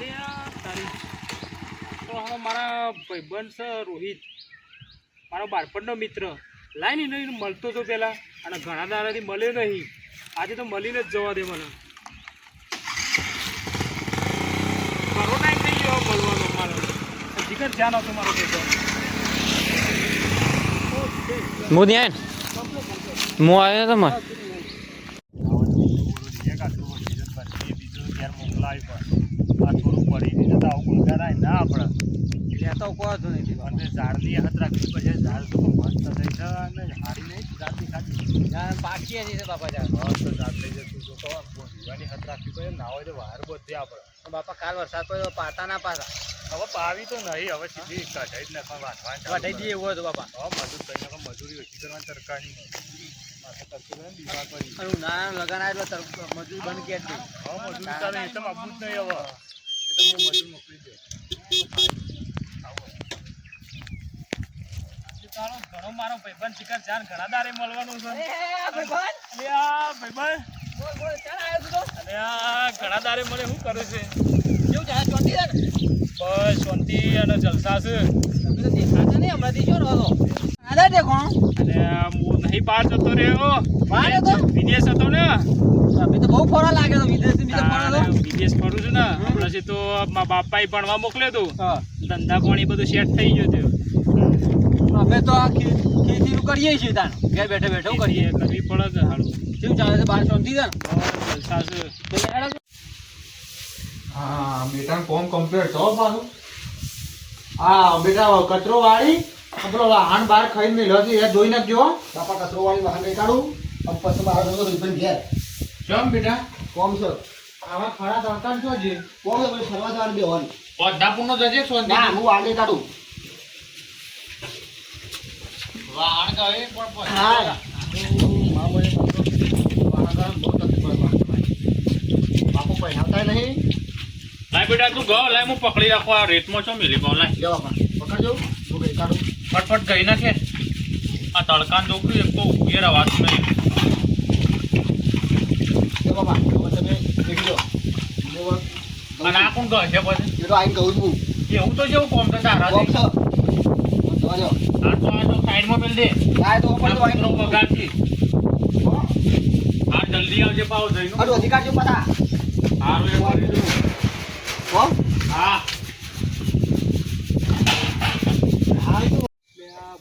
અરે આ તારીખ તો હવે મારા ભાઈબંધ છે રોહિત. મારો બાળપણનો મિત્ર. લાઈને નહીં મળતો હતો પહેલાં અને ઘણા દાડાથી મળ્યો નહીં. આજે તો મળીને જ જવા દે મને. મારો ટાઈમ થઈ ગયો મળવાનો મારો. જીગર ધ્યાન આવતો મારો ભાઈબંધ. હું ત્યાં હું આવ્યો તો માં પાકી હતી બાપા જા બાપા કાલ વરસાદ પડ્યો પાતા ના પાતા? હવે પાવી તો નહીં હવે સીધી કઢાઈ જ નાખવા વાંચવાનું કઢાઈ દઈએ એવું હતું બાપા? હવે મજૂર થઈ નાખો મજૂરી ઓછી કરવાની સરકારની રહે ને અને લગન આવ્યો મજૂરી બંધ કે મજૂરી તમે એકદમ તો આપવું જ નહીં હવે એ તો હું મજૂર મોકલી દે તારો ઘણો મારો ભાઈબંધ શિકાર જાન ઘણા દારે મળવાનું છે. આ ભાઈબંધ. અરે આ ઘણા દારે મને શું કરે છે? કેવું જાય ને? બસ શાંતિ અને જલસા છે. દેખાતા નહીં હમણાંથી જો રહો દેખો. હું નહીં બહાર જતો રહ્યો. બહાર હતો? વિદેશ હતો ને. તમે તો બહુ ફરવા લાગે તો. વિદેશ ફરું છું ને. હમણાંથી તો મારા બાપાએ ભણવા મોકલ્યો હતું. ધંધા પાણી બધું સેટ થઈ ગયું હતું. અમે તો આ ખેતી ખેતીનું કરીએ છીએ તાન ઘેર બેઠે બેઠે કરીએ. કરવી પડે છે સારું કેવું ચાલે છે? બાર શાંતિ છે હા બેટા કોમ કમ્પ્લીટ થયો પાછું. હા બેટા કચરો વાળી આપણો વાહન બહાર ખાઈને મેલ્યો છે એ જોઈ નાખજો બાપા કચરો વાળી વાહન નહીં કાઢું. પછી બહાર જતો રિફંડ ઘેર. ચમ બેટા? કોમ છે? આવા ખરા દરકાર છો છે? કોમ છે પછી ફરવા જવાનું બેવાની પદ્ધાપુરનો જજે સોન ના હું વાળ કાઢું વાહન ગયે પણ પણ હા મા બોલે વાહન કાઢવાનું બહુ તકલીફ પડે બાપુ. પહેરાવતા નહીં લાય બેટા તું ગયો લાય હું પકડી રાખો આ રેતમાં છો મિલી પાવ લાય બાપા પકડજો હું ગઈ કાઢું ફટફટ ગઈ નાખે આ તડકાન ડોકરી એક તો ઊભી રવાતું નહીં આ કોણ ગયો છે. પછી કહું એવું તો જેવું કોમ તો તારા જવા. આ તો આ તો સાઈડમાં મેલ દે. ના તો ઉપર તો આ કૂતરો આવીને વગાડથી આ જલ્દી આવજે પાવ જઈને. અડો અધિકાર જો પતા હારું એ કરી દઉં. હો? હા. હા એ તો.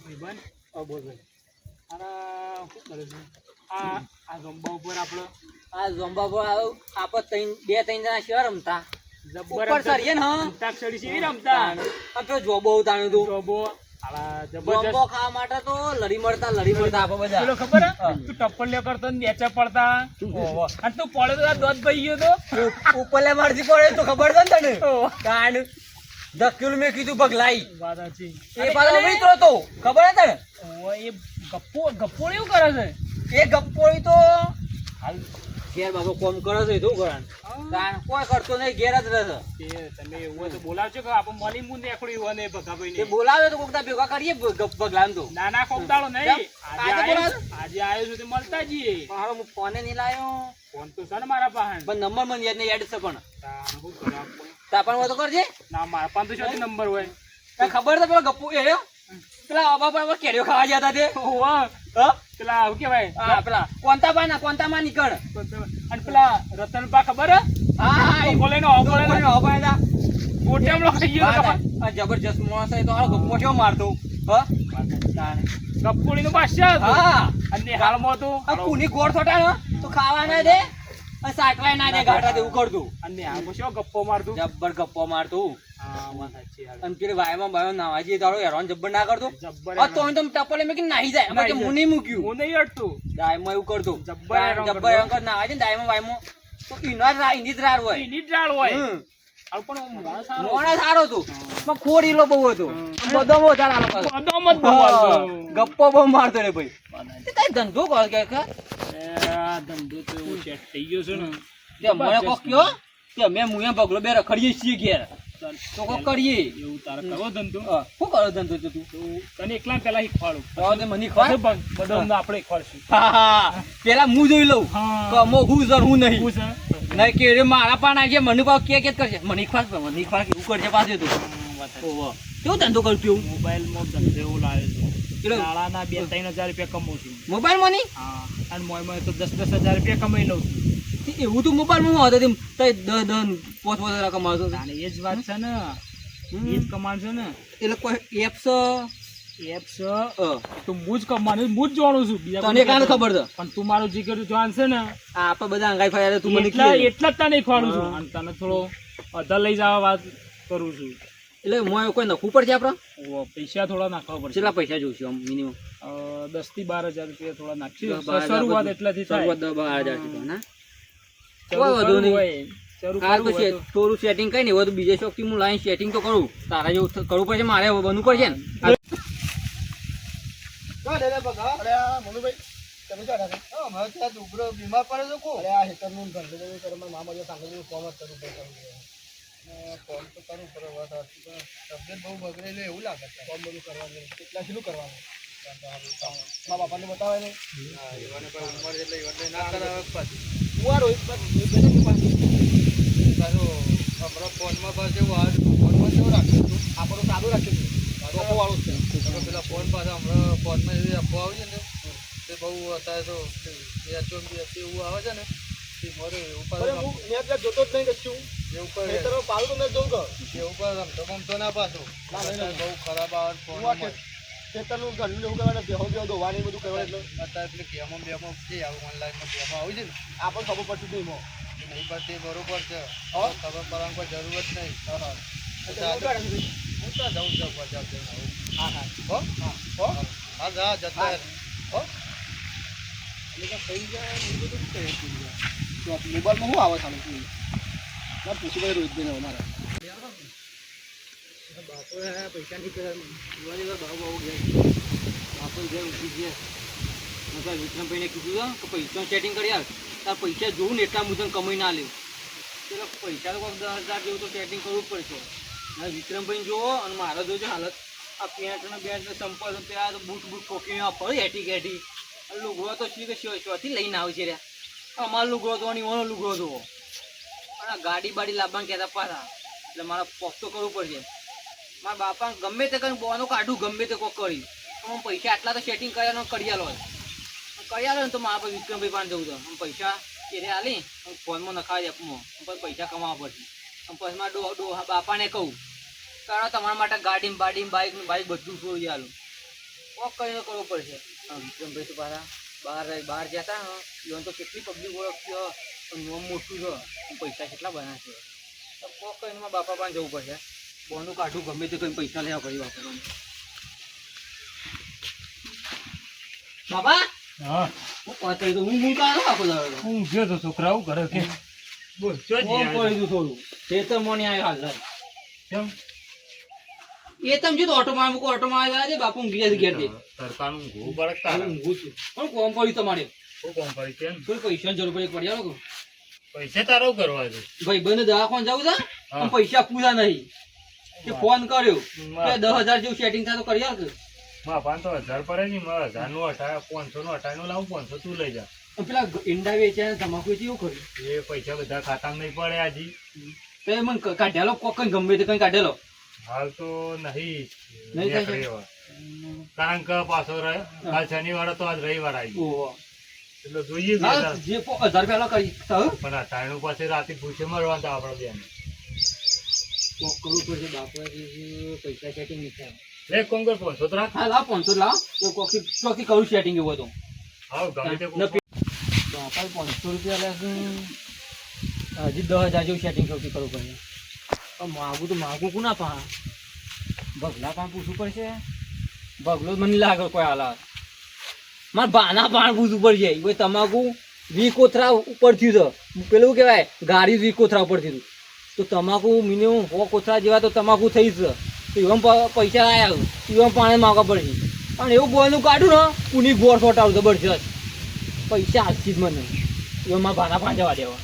ભાઈબંધ બોલ ભાઈ આના શું કરે છે? આ આ ગંબા ઉપર આપણો આ ઝોમ્બા પર આવું. ત્રણ બે ત્રણ જણા શેર રમતા. જબ્બર ઉપર સરીએ ને હા? છે રમતા. આ તો જોબો ઉતાણ્યું તું જોબો. આલા ખાવા માટે તો લડી મળતા લડી મળતા. આપણે બધા. પેલો ખબર હે? તું ટપ્પલિયો કરતો ને નેચે પડતા. અને તું દોત ભઈ ગયો તો. ઉપરલે મારથી પડે તો ખબર છે ને તને. કાંડ ધકેલું મેં કીધું પગલાઈ વાત એ પાછો મિત્રો તો ખબર હે તને? એ ગપ્પો ગપ્પોળી એવું કરે છે. એ ગપ્પોળી તો હાલ. ઘેર બાબો કોમ કરે છે શું કરે? કોઈ કરતો નહીં ઘેર જ રહે છે. તમે એવું તો બોલાવજો કે આપણે મળી મું નીકળ્યું હોય ને ભગાભાઈ ને. બોલાવે તો કોકતા ભેગા કરીએ ગપ પગલામ ના ના કોકતાળો નહીં. આજે આવ્યો છું તો મળતા જઈએ. મારો હું ફોને નહીં લાયો. ફોન તો છે ને મારા પાસે. પણ નંબર મને યાદ નહીં યાદ છે પણ. તા? તાપણ હોય તો કરજે. ના મારા પાસે તો શું નંબર હોય. ખબર તો પેલો ગપ્પુ એ પેલા આબા પર કેરીઓ ખાવા જતા તે? પેલા શું કેવાય હા. પેલા કોંતાબા ના કોંતામાં નીકળ. અને પેલા રતનપા ખબર હે? બોલે નો બોલે નો હવા પાડ્યા ગોટેમલો ખાઈ ગયો જબરજસ્ત માણસ છે તો આ ગપ્પો કેવો મારતો હા? કપકોડી નું બાદશાહ. હા. અને હાલ તો આ કુની ગોળ થોટા તો ખાવા ના દે અને સાટવાય ના દે ઘાટા દે ઉકળતું અને આ શું ગપ્પો મારતું જબ્બર ગપ્પો મારતું ખોડીલો બહુ હતો. ગપ્પો બહુ મારતો રે ભાઈ. તે ધંધો કર કે ધંધો તો એવો સેટ થઈ ગયો છે ને. મને કોક કયો? કે અમે મુએ બગલો બે રખડીએ છીએ ઘેર. તો કોક કરીએ. એવું તારે કરવો ધંધો. હા, શું કરો ધંધો તો? તું તને એકલા પેલા શીખવાડું. તો મને ખબર બધા આપણે શીખવાડશું. હા હા પેલા હું જોઈ લઉં. હા. કમો હું જર હું નહીં. શું છે નહીં કે રે મારા પણ આવી મને પાછું કે કે કરશે. મને ખવાસ મને ખવાસ એવું કરશે પાછું તું. કેવું ધંધો કરું છું મોબાઈલમાં ધંધો એવું લાવે છે. કેટલો? બે ત્રણ હજાર રૂપિયા કમાઉં છું. મોબાઈલમાં નહીં? હા. અને તો દસ દસ હજાર રૂપિયા કમાઈ લઉં છું. એવું તો મોબાઈલમાં હતો તેમ તઈ દસ દસ પોચ પોચ હજાર કમાતો એ જ વાત છે ને. એ જ કમાણશો ને. એટલે કોઈ એપ્સ એપ્સ તો હું જ કમાવાનું હું જ જાણું છું. બીજા તને કાને ખબર છે પણ તું મારું જીગર જાણશે ને. આ આપણે બધા અંગાઈ ફાયા તું મને એટલા. એટલા જ તને ખવાડું છું. અને તને થોડો અધર લઈ જવા વાત કરું છું. એટલે મોય કોઈ નખવું પડશે આપણે? પૈસા થોડા નાખવા પડશે. કેટલા પૈસા જોઈશું આમ મિનિમમ દસથી બાર હજાર રૂપિયા થોડા નાખશું. હજાર શરૂઆત. એટલાથી શરૂઆત બાર ના? શરૂ કોઈ વાંધો નહીં. તો થોડું સેટિંગ કઈ નહીં તો બીજે શોખથી હું લાઈન સેટિંગ તો કરું. તારા જેવું કરવું પડશે મારે બનવું પડશે ને? હા, કરે? મારા બાપાને બતાવે ને? હા, એટલે ના કરાવે પાછું. હું હોય પાસે- પાછું. પાછું હમણાં ફોનમાં પાસે વાર ફોનમાં કેવું રાખ્યું હતું? આપણું સારું રાખ્યું હતું. વાળું છે. તમે પેલા ફોન પાસે હમણાં ફોનમાં જે અફવા આવે છે ને તે બહુ અત્યારે તો એચઓમ બી એવું આવે છે ને તે મરે એવું પાછું જોતો જ નહીં કશું એવું પર પાડું તો મેં જોઉં કે. એવું પર રમતો ગમતો ના પાછું. અત્યારે બહુ ખરાબ આવે ફોન ખેતરનું ઘરનું એવું કહેવાય બેહો બેહો ધોવાની બધું કરવાનું એટલે. અત્યારે એટલે ગેમો બેમો જે આવું ઓનલાઈનમાં ગેમો આવી છે ને. આપણને ખબર પડતી નહીં નહીં પડતી બરોબર છે. ખબર પડવાની કોઈ જરૂર જ નહીં. હું તો જાઉં છું આવું. હા હા. હો? હો. હા? જા જતા. હો. મોબાઈલમાં શું આવે ના પૂછી ભાઈ રોહિત ભાઈ અમારા પૈસા નહીં. કરે બાબુ બાબુ ગયા બાપુ ઘેર ઉઠી ગયા મેં વિક્રમભાઈને કીધું કે પૈસા સેટિંગ કરી આવ પૈસા જોઉં ને એટલા મુજબ કમાઈ ના લેવું પેલો પૈસા તો દસ હજાર જેવું તો સેટિંગ કરવું જ પડશે. વિક્રમભાઈ જોવો અને મારો જોજો હાલત. આ પેન્ટ ને બેન્ટ સંપર્ક ત્યાં તો બૂટ બૂટ ઠોકીને ફરી હેઠી ઘેઠી લુગડો તો શી કે શોથી લઈને આવે છે રે અમારો લુગડો તો એનો લુગડો જોવો. અને ગાડી બાડી લાવવાનું કહેતા પાછા. એટલે મારે તો કરવું પડશે. મારા બાપા ગમે તે કરીને બોનો કાઢું ગમે તે કોક કરી. હું પૈસા આટલા તો સેટિંગ કર્યાનો જ. હું કરી આલો ને તો મારા વિક્રમભાઈ પાસે જવું છું. હું પૈસા એને આલી હું ફોનમાં નખાવી દે પણ પૈસા કમાવા પડશે. અને પછી મારા ડો ડો બાપાને કહું કારણ તમારા માટે ગાડી બાડી બાઇક બાઇક બધું છોડી આલું. કોક કરીને કરવું પડશે. હા, વિક્રમભાઈ તો પાછા બહાર બહાર જતા ને ઈવન તો કેટલી પબ્લિક ઓળખતી નોમ મોટું છે. પૈસા કેટલા બનાવશે કોક કરીને બાપા પાસે જવું પડશે. બોનું કાઢું ગમે તે કંઈ પૈસા લેવા કરી વાપરવાનું. બાપા હા. હું પહોંચાઈ તો હું હું તો આખો દાડો. હું ગયો તો છોકરા આવું કે? બોલ જો કોમ પડી ગયું થોડું? ખેતર મોને આવ્યો હાલ હાલ. કેમ? એ તમે જો તો ઓટો માં મૂકો ઓટો માં આવ્યા છે બાપુ ઊંઘી જાય છે ઘેરથી. સરકારનું ઊંઘું છું. પણ કોમ પડ્યું તમારે. શું કોમ પડી કેમ કોઈ પૈસાની જરૂર પડી પડી આવો પૈસા તારો કરવા છે ભાઈ બંને દવાખાને જવું છે? હા. પણ પૈસા પૂરા નહીં. તે ફોન કર્યો કે દસ હજાર જેવું સેટિંગ થાય તો કરી આવ કે. માં પાંચસો હજાર પડે નહીં મારા હજારનું અઠાર પાંચસો નું અઠારનું લાવું પાંચસો તું લઈ જા. પેલા ઈંડા વેચ્યા તમાકુ વેચી એવું કર્યું? એ પૈસા બધા ખાતામાં નહીં પડે આજી. તો એ મને કાઢેલો કોક કઈ ગમે તે કઈ કાઢેલો? હાલ તો નહીં. નહીં. કારણ કે પાછો રહે. કાલ શનિવાર તો આજ રવિવાર આવી. એટલે જોઈએ હજાર રૂપિયા કરી પણ અઠારનું પાસે રાતે પૂછે મળવાનું આપડે બેન. કરવું પડશે બાપા પૈસા સેટિંગ નહીં થાય લે કોમ કર પાંચસો તો રાખ. હા લાવ પાંચસો લાવ. તો કોકી કોકી કરું સેટિંગ એવું હતું. હાવ ગમે તે બાપા પાંચસો રૂપિયા લે હજી દસ હજાર જેવું સેટિંગ સૌથી કરવું પડશે માગું તો માગું કુના પા ભગલા પણ પૂછવું પડશે. ભગલો જ મને લાગે કોઈ હાલા મારે બાના પાણ પૂછવું પડશે. તમાકુ વી કોથરા ઉપર થયું છે. પેલું કહેવાય ગાડી વી કોથરા ઉપર થયું તો તમાકુ મિનિમમ હો કોથળા જેવા તો તમાકુ થઈ જ તો એવા પૈસા આવ્યા એવા પાણી માગવા પડશે અને એવું ગોળનું કાઢું ને કુની ગોળ ફોટાવું જબરજસ્ત પૈસા આજથી જ મને. એવા મારા ભાના પાંજવા દેવા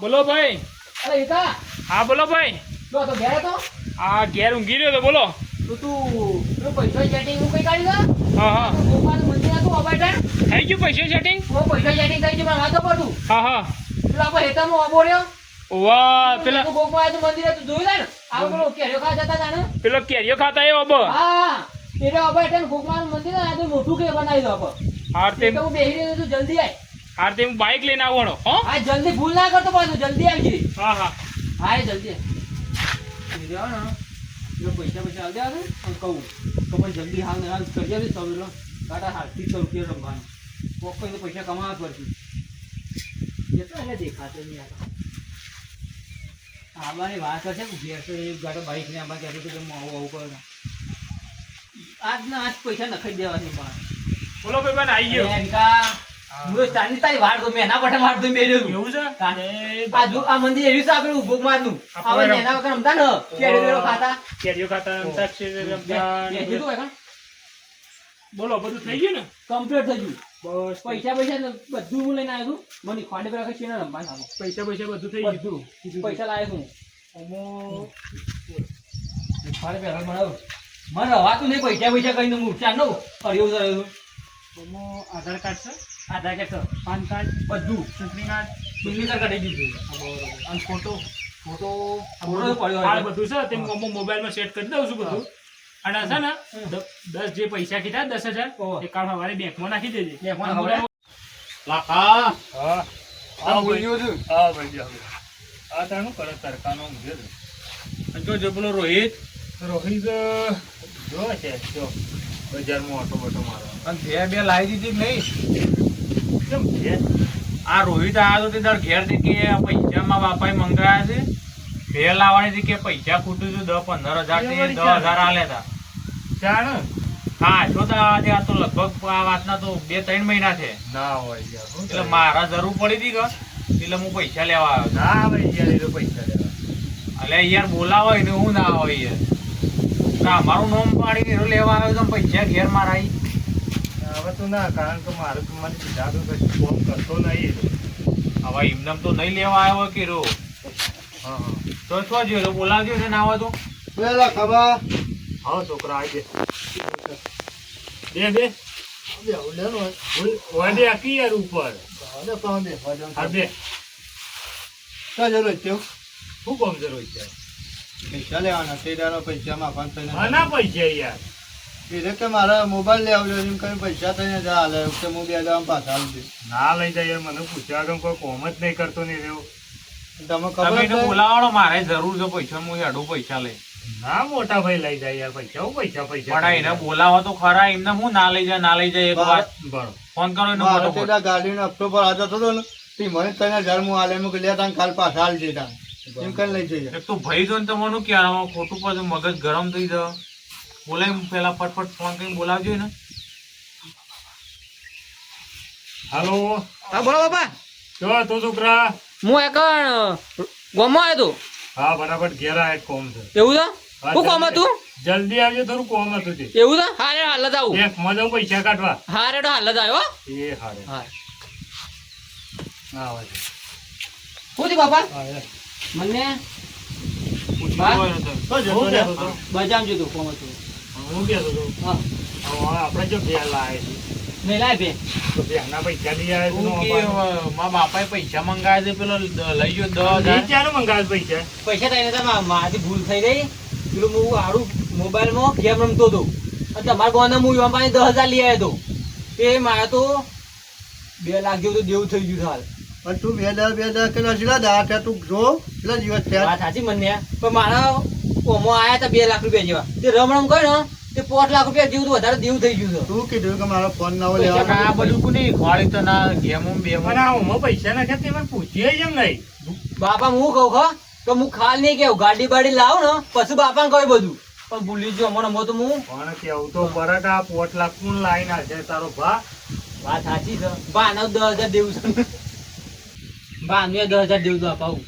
બોલો ભાઈ. અરે એકા હા બોલો ભાઈ. જો તો ઘેર હતો? આ ઘેર ઊંઘી રહ્યો તો બોલો. તો તું પેલું પૈસા સેટિંગનું કઈ કાઢી દે હા હા. ગોપાલ મંદિર હતું અબાઈટા થઈ ગયું પૈસા સેટિંગ પૈસા સેટિંગ થઈ ગયું મારા તો પડું હા હા. પેલા આપણે હેતામાં રહ્યો. વાહ પેલા ગોપાલ તો મંદિર હતું જોયું ને? આ પેલો કેરીઓ ખાતા તા ને? પેલો કેરીઓ ખાતા એ હા એટલે અબાઈટા ને ગોપાલ મંદિર આ તો મોટું કે બનાવી દો આપણે. હાર તે એટલે હું બેહી રહ્યો છું જલ્દી આય. હાર તે હું બાઈક લઈને આવવાનો હો? આ જલ્દી ભૂલ ના કરતો પાછું જલ્દી આવી હા હા. હા એ જલ્દી રહ્યો ને પૈસા પૈસા આવી આવે અને કહું. તો પણ જલ્દી હાલ હાલ કરી આવી તો પેલો કાટા હાલથી તો રૂપિયા રમવાનું કોક પૈસા કમાવા પડશે. એ તો દેખાતો નહીં આ આવવાની વાત હશે ગાડો બાઈક ને આમાં કહેતો કે હું આવું આવું કરું. આજ ના આજ પૈસા નખાઈ દેવાની પણ બોલો ભાઈ બન આવી ગયો. હું. તારી એવું છે? આ જો- આ મંદિર એવી છે આપણે ઊભું મારનું. આપણે વગર રમતા ને, ખાતા. કેરીઓ ખાતા રમતા છે રમતા? બોલો બધું થઈ ગયું ને? કમ્પ્લીટ થઈ ગયું. બસ પૈસા પૈસા બધું હું લઈને આવ્યો છું. મને ખોંડે પેલા કઈ ને રમવા સામે પૈસા પૈસા બધું થઈ ગયું. પૈસા લાવ્યો છું. અમો ખોંડે પેલા બનાવ્યો. મને રવાતું નહીં પૈસા પૈસા કહીને હું ચાર નો ફર્યો છું. અમો આધાર કાર્ડ છે? આધાર કાર્ડ છે. પાન કાર્ડ? બધું. ચૂંટણી કાર્ડ? ચૂંટણી કાર્ડ કાઢી દીધું. અને ફોટો ફોટો ફોટો પડ્યો બધું છે? તેમ મોબાઈલમાં સેટ કરી દઉં છું બધું. અને છે ને દસ જે પૈસા કીધા દસ હજાર. એ કાલ સવારે બેંકમાં નાખી દેજે. બેંકમાં નાખો. લાખા! હા. હા બોલ્યો છું. હા ભાઈ આ તારું કરે તરકાનો જો જો પેલો રોહિત. રોહિત જો છે જો. બજારમાં ઓટો બોટો મારો અને બે બે લાવી દીધી નહીં? કેમ છે? આ રોહિત આવ્યો તો તે તાર ઘેરથી કે પૈસામાં પૈસા માં બાપાએ મંગાયા છે. બે લાવવાની હતી કે પૈસા ખૂટું છું દસ પંદર હજાર દસ હજાર આલ્યા હતા. જાણ હા તો આજે આ તો લગભગ આ વાતના તો બે ત્રણ મહિના છે. ના હોય યાર એટલે મારા જરૂર પડી હતી કે? એટલે હું પૈસા લેવા આવ્યો ના ભાઈ યાર એ તો પૈસા લેવા. અલે યાર બોલાવો ને હું ના હોય યાર. ના મારું નોમ પાડી એનો લેવા આવ્યો તો પૈસા ઘેર મારા. હવે તો ના કારણ કે મારે તો મને કીધા તો કશું ફોન કરતો નહીં. હવે એમને તો નહીં લેવા આવ્યો કે રો હા હા. તો શું જોયો બોલાવજો છે ના આવે તો. પેલા ખબર? હા છોકરા આવી બે બે. વાંડે આખી યાર ઉપર. હા બે. ક્યાં જરૂર છે? શું કામ જરૂર છે? પૈસા લેવાના તે દાડો પૈસા માફાન થઈને આના પૈસા યાર. એટલે કે મારા મોબાઈલ લેવડો એમ કઈ પૈસા થઈને જા હાલે કે હું બે હજાર પાછા આવી દઈશ ના લઈ જાય યાર મને પૂછ્યા વગર કોઈ કોમ જ નહીં કરતો નહીં રહ્યો. તમે ખબર એને મારે જરૂર છે પૈસા હું હેડું પૈસા લઈ ના મોટા ભાઈ લઈ જાય યાર પૈસા પૈસા પૈસા પણ એને બોલાવો તો ખરા એમને હું ના લઈ જાય ના લઈ જાય એક વાર ફોન કરો એને મારે ફોટો તે દાડા હપ્તો પર હાજર થતો ને તે મને તને હજાર હું હાલે લે તાન કાલ પાછા હાલ જતા એમ કઈ લઈ જઈએ. તો ભાઈ જો ને તમારું ક્યાં ખોટું પાછું મગજ ગરમ થઈ જાય. બોલાય પેલા ફટફટ ફોન કરીને બોલાવજો ને હાલો. હા બોલો બાપા. જો તું છોકરા. હું એક ગોમાં આવ્યો હા બરાબર ઘેરા એક કોમ છે. એવું તો હું શું કામ હતું? જલ્દી આવજો થોડું કોમ હતું તે. એવું તો હારે હાલ જ આવું. એક મજા પૈસા કાઢવા. હારે તો હાલ જ આવ્યો એ હારે. હા. આવે છે શું બાપા? હા. મને? હા? તો. તો હું? બજામ જોતું કોમ હતું. હું કહેતો હતો? હા. હવે આપણે જો ઘેર લાવે છે. નહીં લાય બે તો પૈસા લઈ આવે હું કે છે અ, મારા બાપાએ પૈસા મંગાવ્યા છે પેલો લઈ ગયો દસ હજાર. મંગાવે પૈસા? પૈસા થઈને તો મારાથી ભૂલ થઈ ગઈ. પેલું હું હારું મોબાઈલમાં ગેમ રમતો હતો. અને તમારા ગામના હું યુવા પાસે દસ હજાર લઈ આવ્યો હતો. એ મારે તો બે લાખ જેવું તો દેવું થઈ ગયું હાલ પણ તું બે દસ બે દસ કેટલા કેટલા દા ત્યાં તું જો કેટલા દિવસ થયા? સાચી મને પણ મારા ઓમો આયા હતા બે લાખ રૂપિયા જેવા. તે રમ રમ કર્યો ને તે પોત લાખ રૂપિયા જેવું તો વધારે દેવું થઈ ગયું તું કીધું કે મારો ફોન ના લેવા આ બધું કોની? ખોળી તો ના ગેમો મને પૈસા નાખ્યા તે મને પૂછીએ જ એમ નહીં. બાપા હું કહું ખો તો હું ખાલ નહીં કેવું ગાડી બાડી લાવ ને પછી બાપા કહ્યું બધું. પણ ભૂલી જ મને મો તો હું. પણ કેવું તો બરાટ આ પોટ લાખ કોણ લાઈન છે તારો ભા? વાત સાચી છે. બાને દસ હજાર દેવું છે. બાને દસ હજાર દેવું તો અપાવું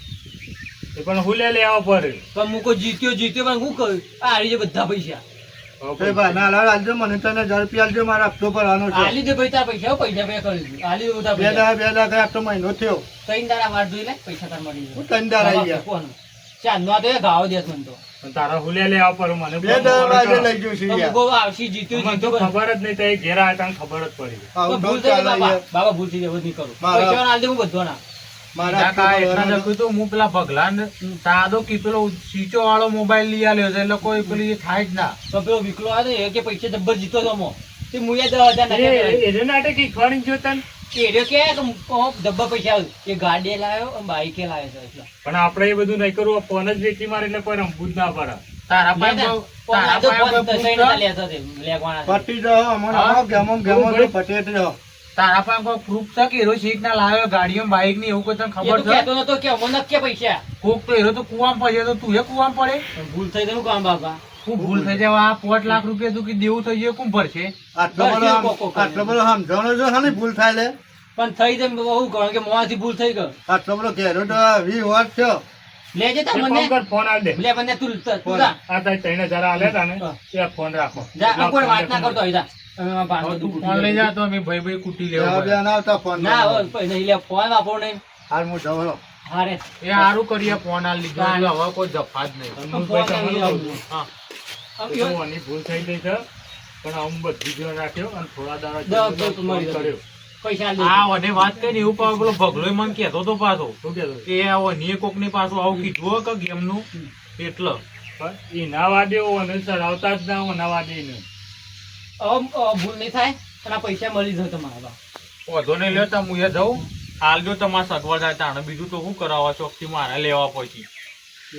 એ પણ હું લે લેવા પડે. પણ હું કોઈ જીત્યો જીત્યો પણ હું કહ્યું આ હારી છે બધા પૈસા. એ ભાઈ ના લાડ આલજો મને તને હજાર રૂપિયા આલજો મારા હપ્તો ભરવાનો છે આલી દે ભાઈ તાર પૈસા પૈસા પૈસા કરી. આલી દે તાર બે દા બે દા દાડા હપ્તો મહિનો થયો ત્રણ દાડા માર જોઈ લે પૈસા તાર મળી જાય. ત્રણ દાડા આવી ગયા કોણ? ચાંદનો નો તો ગાવ દે દેશ મને તો. તારા હુલે લે આવ પર મને બે દા બાજુ લઈ જઉં છું તો યાર મુગો આવશે, જીત્યું, મને તો ખબર જ નહીં તે ઘેરા હતા ખબર જ પડી ભૂલ થઈ બાબા. બાબા ભૂલ થઈ ગઈ, નહીં કરું. પૈસા આલી દે હું બધો ના. હું પેલા ભગલાન સાદો કી સીચો વાળો મોબાઈલ લઈ આલ્યો છે એટલે કોઈ પેલી થાય જ ના. તો પેલો વિકલો આવ્યો કે પૈસા જબ્બર જીતો તે નાટક શીખવાડી જો તને? કે ડબ્બા પૈસા. એ ગાડી લાવ્યો બાઈકે લાવ્યો છે પણ આપણે એ બધું નહીં કરવું ફોન જ વેચી મારે એટલે કોઈ રમવું જ ના પડે. તારા પાસે તારા પાસે પટી પટેટ જાઓ. તારા પાસે કોઈ પ્રૂફ છે કે હીરો સીટ ના લાવ્યો ગાડીઓ બાઈકની એવું કોઈ તને ખબર છે? કહેતો નતો કે અમને નક્કી પૈસા. કોક તો હીરો તો કુવામ પડે તો તું એ કુવામ પડે? ભૂલ થઈ તેનું કામ બાપા? હું ભૂલ થઈ જાય? આ પોટ લાખ રૂપિયા તું કે દેવું થઈ જાય કું ભરશે? આટલો બધો. આટલો બધો છે હા ભૂલ થાય લે. પણ થઈ જાય બહુ કારણ કે મોંથી ભૂલ થઈ ગયો? આટલો બધો ઘેરો તો વી વાત થયો લેજે તા મને. ફોન આલ દે. લે મને તું તું આ તારી ત્રણ આલે આલ્યા તા ને. એ ફોન રાખો. જા કોઈ વાત ના કરતો હોય જા. તમે મારા ભાણો હવે બધું તું કૂટી ફોન લઈ જા તો અમે ભાઈ ભાઈ કૂટી બે બે ના આવતા ફોન ના હવે નહીં લે ફોન વાપરો નહીં. હાલ હું જાઉં હારે. એ સારું કરીએ ફોન આ લીધો. હવે કોઈ જફા જ નહીં. હું ફોન ભાઈ તમને નહીં કહું છું. હા આમ તો યો- આની ભૂલ થઈ ગઈ છે. પણ હું બધી જ રાખ્યો અને થોડા દાડા દસ જેવો દસ મળી ફોન કર્યો. આ મને વાત કરી એવું પાછો પેલો ભગલો મને કહેતો તો પાછો. કે વનીએ કોકની પાછું આવું કીધું કે ગેમનું એટલે. એના વાદે અને ચડાવતા જ ના એના વાદે ભૂલ નહીં થાય અને આ પૈસા મળી જશે તમારા વધો નહીં લ્યો તો હું એ હાલ જો તમારે સગવડ થાય તાણે. બીજું તો શું કરાવવા ચોકથી મારે લેવા પછી.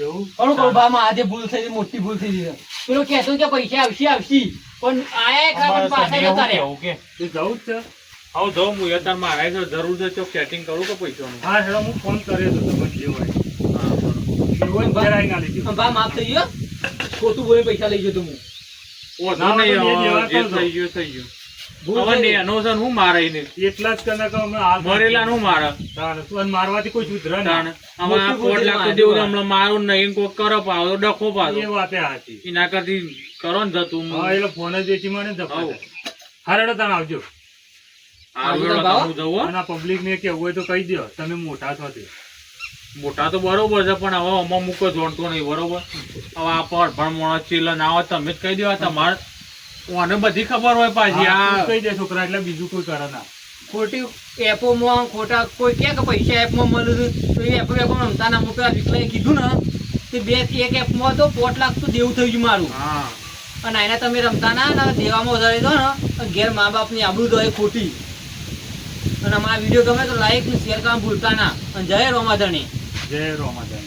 એવું? પણ કોબામાં આજે ભૂલ થઈ મોટી ભૂલ થઈ ગઈ પેલો કહેતો કે પૈસા આવશે આવશે. પણ આયા ખરા પાછા જતા જવું જ છે. આવું જાઉં હું તાર મારે જો જરૂર છે ચોક સેટિંગ કરું કે પૈસાનું? હા હેડો હું ફોન કર્યો તો તમે જે હોય. એવો જ ઘેર આવીને બા માફ થઈ ગયો. ખોટું બોલી પૈસા લઈ હું ના, તો હવે જે ગયું હવે ને હું. મારવાથી કોઈ સુધરે મારું નહીં કોક કરો પાછો ડખો પાછો. એ વાતે હાચી. એના કરતી કરો ને જતું હા. એટલે ફોન જ વેચી મને હાઉ. જપા હા તાણ આવજો. હારું પબ્લિક ને કેવું હોય તો કહી દો તમે મોટા છો તે. મોટા તો બરોબર છે પણ હવે અમા મૂકો જોડતો નહીં બરોબર? હવે આ પર ભણ મોણસ ચીલ ના આવે તમે જ કહી દેવા તમારે ઓને બધી ખબર હોય પાછી આ કહી દે છોકરા એટલે બીજું કોઈ કરે ના. ખોટી એપોમાં ખોટા કોઈ કહે કે પૈસા એપમાં મળે છે તો એ એપો એપો રમતા ના મોકલા વિકલાએ કીધું ને તે બે એક એપમાં તો પોટ લાખ તો દેવું થઈ ગયું મારું. હા. અને એના તમે રમતા ના ને દેવામાં વધારે દો ને ઘેર મા બાપની આબરૂ દો એ ખોટી. અને અમારા વીડિયો ગમે તો લાઈક ને શેર કરવા ભૂલતા ના. અને જય રોમાધણી. જય રોમાધન